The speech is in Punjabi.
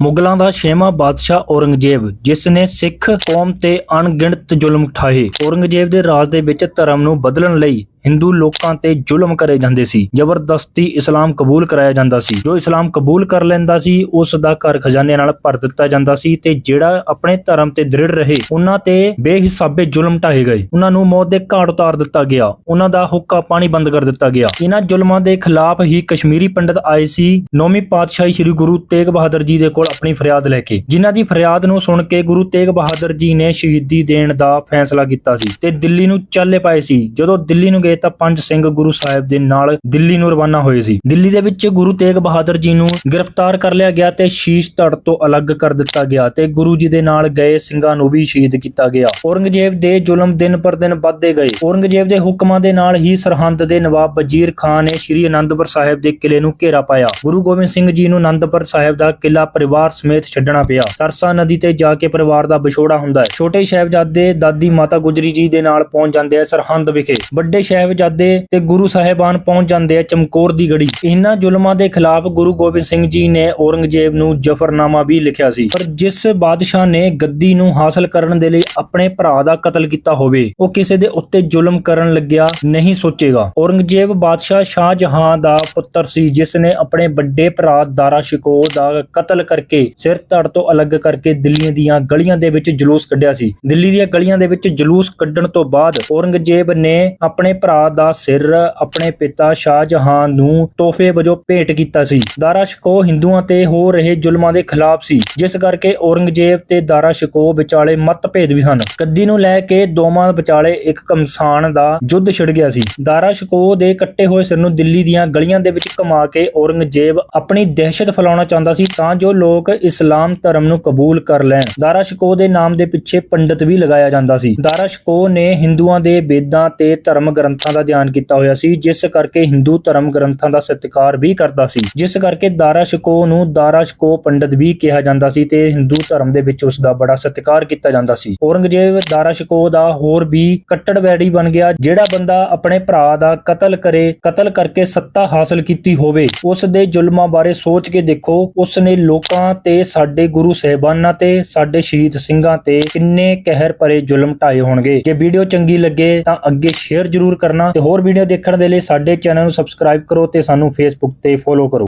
ਮੁਗਲਾਂ ਦਾ ਛੇਵਾਂ ਬਾਦਸ਼ਾਹ ਔਰੰਗਜ਼ੇਬ, ਜਿਸ ਨੇ ਸਿੱਖ ਕੌਮ ਤੇ ਅਣਗਿਣਤ ਜ਼ੁਲਮ ਠਾਏ ਔਰੰਗਜ਼ੇਬ ਦੇ ਰਾਜ ਦੇ ਵਿੱਚ ਧਰਮ ਨੂੰ ਬਦਲਣ ਲਈ ਹਿੰਦੂ ਲੋਕਾਂ ਤੇ ਜ਼ੁਲਮ ਕਰੇ ਜਾਂਦੇ ਸੀ, ਜ਼ਬਰਦਸਤੀ ਇਸਲਾਮ ਕਬੂਲ ਕਰਾਇਆ ਜਾਂਦਾ ਸੀ। ਜੋ ਇਸਲਾਮ ਕਬੂਲ ਕਰ ਲੈਂਦਾ ਸੀ, ਉਸ ਦਾ ਘਰ ਖਜ਼ਾਨੇ ਨਾਲ ਭਰ ਦਿੱਤਾ ਜਾਂਦਾ ਸੀ ਤੇ ਜਿਹੜਾ ਆਪਣੇ ਧਰਮ ਤੇ ਦ੍ਰਿੜ ਰਹੇ, ਉਹਨਾਂ ਤੇ ਬੇਹਿਸਾਬੇ ਜ਼ੁਲਮ ਢਾਏ ਗਏ। ਉਹਨਾਂ ਨੂੰ ਮੌਤ ਦੇ ਘਾਟ ਉਤਾਰ ਦਿੱਤਾ ਗਿਆ। ਉਹਨਾਂ ਦਾ ਹੁੱਕਾ ਪਾਣੀ ਬੰਦ ਕਰ ਦਿੱਤਾ ਗਿਆ। ਇਹਨਾਂ ਜ਼ੁਲਮਾਂ ਦੇ ਖਿਲਾਫ ਹੀ ਕਸ਼ਮੀਰੀ ਪੰਡਤ ਆਏ ਸੀ। ਨੌਵੀਂ ਪਾਤਸ਼ਾਹੀ ਸ੍ਰੀ ਗੁਰੂ ਤੇਗ ਬਹਾਦਰ ਜੀ ਦੇ ਕੋਲ ਆਪਣੀ ਫਰਿਆਦ ਲੈ ਕੇ। ਜਿਨ੍ਹਾਂ ਦੀ ਫਰਿਆਦ ਨੂੰ ਸੁਣ ਕੇ ਗੁਰੂ ਤੇਗ ਬਹਾਦਰ ਜੀ ਨੇ ਸ਼ਹੀਦੀ ਦੇਣ ਦਾ ਫੈਸਲਾ ਕੀਤਾ ਸੀ ਤੇ ਦਿੱਲੀ ਨੂੰ ਚਾਲੇ ਪਾਏ ਸੀ। ਜਦੋਂ ਦਿੱਲੀ ਨੂੰ ਗਏ ਤਾਂ ਪੰਜ ਸਿੰਘ ਗੁਰੂ ਸਾਹਿਬ ਦੇ ਨਾਲ ਦਿੱਲੀ ਨੂੰ ਰਵਾਨਾ ਹੋਏ ਸੀ। ਦਿੱਲੀ ਦੇ ਵਿੱਚ ਗੁਰੂ ਤੇਗ ਬਹਾਦਰ ਜੀ ਨੂੰ ਗ੍ਰਿਫਤਾਰ ਕਰ ਲਿਆ ਗਿਆ ਤੇ ਸ਼ੀਸ਼ ਧੜ ਤੋਂ ਅਲੱਗ ਕਰ ਦਿੱਤਾ ਗਿਆ ਤੇ ਗੁਰੂ ਜੀ ਦੇ ਨਾਲ ਗਏ ਸਿੰਘਾਂ ਨੂੰ ਵੀ ਸ਼ਹੀਦ ਕੀਤਾ ਗਿਆ। ਔਰੰਗਜ਼ੇਬ ਦੇ ਜ਼ੁਲਮ ਦਿਨ ਪਰ ਦਿਨ ਵੱਧਦੇ ਗਏ। ਔਰੰਗਜ਼ੇਬ ਦੇ ਹੁਕਮਾਂ ਦੇ ਨਾਲ ਹੀ ਸਰਹੰਦ ਦੇ ਨਵਾਬ ਵਜ਼ੀਰ ਖਾਨ ਨੇ ਸ੍ਰੀ ਅਨੰਦਪੁਰ ਸਾਹਿਬ ਦੇ ਕਿਲੇ ਨੂੰ ਘੇਰਾ ਪਾਇਆ। ਗੁਰੂ ਗੋਬਿੰਦ ਸਿੰਘ ਜੀ ਨੂੰ ਅਨੰਦਪੁਰ ਸਾਹਿਬ ਦਾ ਕਿਲਾ ਪਰਿਵਾਰ ਸਮੇਤ ਛੱਡਣਾ ਪਿਆ। ਸਰਸਾ ਨਦੀ ਤੇ ਜਾ ਕੇ ਪਰਿਵਾਰ ਦਾ ਵਿਛੋੜਾ ਹੁੰਦਾ ਹੈ। ਛੋਟੇ ਸਾਹਿਬਜ਼ਾਦੇ ਦਾਦੀ ਮਾਤਾ ਗੁਜਰੀ ਜੀ ਦੇ ਨਾਲ ਪਹੁੰਚ ਜਾਂਦੇ ਆ ਸਰਹੰਦ ਵਿਖੇ। ਵੱਡੇ ਸਾਹਿਬਜ਼ਾਦੇ ਤੇ ਗੁਰੂ ਸਾਹਿਬਾਨ ਪਹੁੰਚ ਜਾਂਦੇ ਆ ਚਮਕੌਰ ਦੀ ਗੜੀ। ਇਹਨਾਂ ਜ਼ੁਲਮਾਂ ਦੇ ਖਿਲਾਫ ਗੁਰੂ ਗੋਬਿੰਦ ਸਿੰਘ ਜੀ ਨੇ ਔਰੰਗਜ਼ੇਬ ਨੂੰ ਜਫਰਨਾਮਾ ਵੀ ਲਿਖਿਆ ਸੀ। ਪਰ ਜਿਸ ਬਾਦਸ਼ਾਹ ਨੇ ਗੱਦੀ ਨੂੰ ਹਾਸਲ ਕਰਨ ਦੇ ਲਈ ਆਪਣੇ ਭਰਾ ਦਾ ਕਤਲ ਕੀਤਾ ਹੋਵੇ, ਉਹ ਕਿਸੇ ਦੇ ਉੱਤੇ ਜ਼ੁਲਮ ਕਰਨ ਲੱਗਿਆ ਨਹੀਂ ਸੋਚੇਗਾ। ਔਰੰਗਜ਼ੇਬ ਬਾਦਸ਼ਾਹ ਸ਼ਾਹਜਹਾਂ ਦਾ ਪੁੱਤਰ ਸੀ, ਜਿਸ ਨੇ ਆਪਣੇ ਵੱਡੇ ਭਰਾ ਦਾਰਾ ਸ਼ਿਕੋ ਦਾ ਕਤਲ ਕਰਕੇ ਸਿਰ ਧੜ ਤੋਂ ਅਲੱਗ ਕਰਕੇ ਦਿੱਲੀ ਦੀਆਂ ਗਲੀਆਂ ਦੇ ਵਿੱਚ ਜਲੂਸ ਕੱਢਿਆ ਸੀ। ਦਿੱਲੀ ਦੀਆਂ ਗਲੀਆਂ ਦੇ ਵਿੱਚ ਜਲੂਸ ਕੱਢਣ ਤੋਂ ਬਾਅਦ ਔਰੰਗਜ਼ੇਬ ਨੇ ਆਪਣੇ ਭਰਾ ਦਾ ਸਿਰ ਆਪਣੇ ਪਿਤਾ ਸ਼ਾਹਜਹਾਂ ਨੂੰ ਤੋਹਫੇ ਵਜੋਂ ਭੇਟ ਕੀਤਾ ਸੀ। ਦਾਰਾ ਸ਼ਿਕੋ ਹਿੰਦੂਆਂ ਤੇ ਹੋ ਰਹੇ ਜ਼ੁਲਮਾਂ ਦੇ ਖਿਲਾਫ ਸੀ, ਜਿਸ ਕਰਕੇ ਔਰੰਗਜ਼ੇਬ ਤੇ ਦਾਰਾ ਸ਼ਿਕੋ ਵਿਚਾਲੇ ਮਤਭੇਦ ਵੀ ਸਨ ਗੱਦੀ ਨੂੰ ਲੈ ਕੇ ਦੋਵਾਂ ਵਿਚਾਲੇ ਇੱਕ ਕਮਸਾਨ ਦਾ ਯੁੱਧ ਛਿੜ ਗਿਆ ਸੀ। ਦਾਰਾ ਸ਼ਿਕੋ ਦੇ ਕੱਟੇ ਹੋਏ ਸਿਰ ਨੂੰ ਦਿੱਲੀ ਦੀਆਂ ਗਲੀਆਂ ਦੇ ਵਿੱਚ ਕਮਾ ਕੇ ਔਰੰਗਜ਼ੇਬ ਆਪਣੀ ਦਹਿਸ਼ਤ ਫੈਲਾਉਣਾ ਚਾਹੁੰਦਾ ਸੀ ਤਾਂ ਜੋ ਲੋਕ ਇਸਲਾਮ ਧਰਮ ਨੂੰ ਕਬੂਲ ਕਰ ਲੈਣ। ਦਾਰਾ ਸ਼ਿਕੋ ਦੇ ਨਾਮ ਦੇ ਪਿੱਛੇ ਪੰਡਿਤ ਵੀ ਲਗਾਇਆ ਜਾਂਦਾ ਸੀ। ਦਾਰਾ ਸ਼ਿਕੋ ਨੇ ਹਿੰਦੂਆਂ ਦੇ ਵੇਦਾਂ ਤੇ ਧਰਮ ਗ੍ਰੰਥ ਦਾ ਧਿਆਨ ਕੀਤਾ ਹੋਇਆ ਸੀ, ਜਿਸ ਕਰਕੇ ਹਿੰਦੂ ਧਰਮ ਗ੍ਰੰਥਾਂ ਦਾ ਸਤਿਕਾਰ ਵੀ ਕਰਦਾ ਸੀ। ਜਿਸ ਕਰਕੇ ਦਾਰਾ ਸ਼ਿਕੋ ਨੂੰ ਦਾਰਾ ਸ਼ਿਕੋ ਪੰਡਤ ਵੀ ਕਿਹਾ ਜਾਂਦਾ ਸੀ ਤੇ ਹਿੰਦੂ ਧਰਮ ਦੇ ਵਿੱਚ ਉਸ ਦਾ ਬੜਾ ਸਤਿਕਾਰ ਕੀਤਾ ਜਾਂਦਾ ਸੀ। ਔਰੰਗਜ਼ੇਬ ਦਾਰਾ ਸ਼ਿਕੋ ਦਾ ਹੋਰ ਵੀ ਕੱਟੜ ਵੈੜੀ ਬਣ ਗਿਆ, ਜਿਹੜਾ ਬੰਦਾ ਆਪਣੇ ਭਰਾ ਦਾ ਕਤਲ ਕਰੇ, ਕਤਲ ਕਰਕੇ ਸੱਤਾ ਹਾਸਲ ਕੀਤੀ ਹੋਵੇ ਉਸ ਦੇ ਜ਼ੁਲਮਾਂ ਬਾਰੇ ਸੋਚ ਕੇ ਦੇਖੋ ਉਸ ਨੇ ਲੋਕਾਂ ਤੇ ਸਾਡੇ ਗੁਰੂ ਸਹਿਬਾਨਾਂ ਤੇ, ਸਾਡੇ ਸ਼ਹੀਦ ਸਿੰਘਾਂ ਤੇ ਕਿੰਨੇ ਕਹਿਰ ਭਰੇ ਜ਼ੁਲਮ ਢਾਏ ਹੋਣਗੇ। ਜੇ ਵੀਡੀਓ ਚੰਗੀ ਲੱਗੇ ਤਾਂ ਅੱਗੇ ਸ਼ੇਅਰ ਜ਼ਰੂਰ ਕਰਨਾ ਤੇ ਹੋਰ ਵੀਡੀਓ ਦੇਖਣ ਦੇ ਲਈ ਸਾਡੇ ਚੈਨਲ ਨੂੰ ਸਬਸਕ੍ਰਾਈਬ ਕਰੋ ਤੇ ਸਾਨੂੰ ਫੇਸਬੁੱਕ ਤੇ ਫੋਲੋ ਕਰੋ।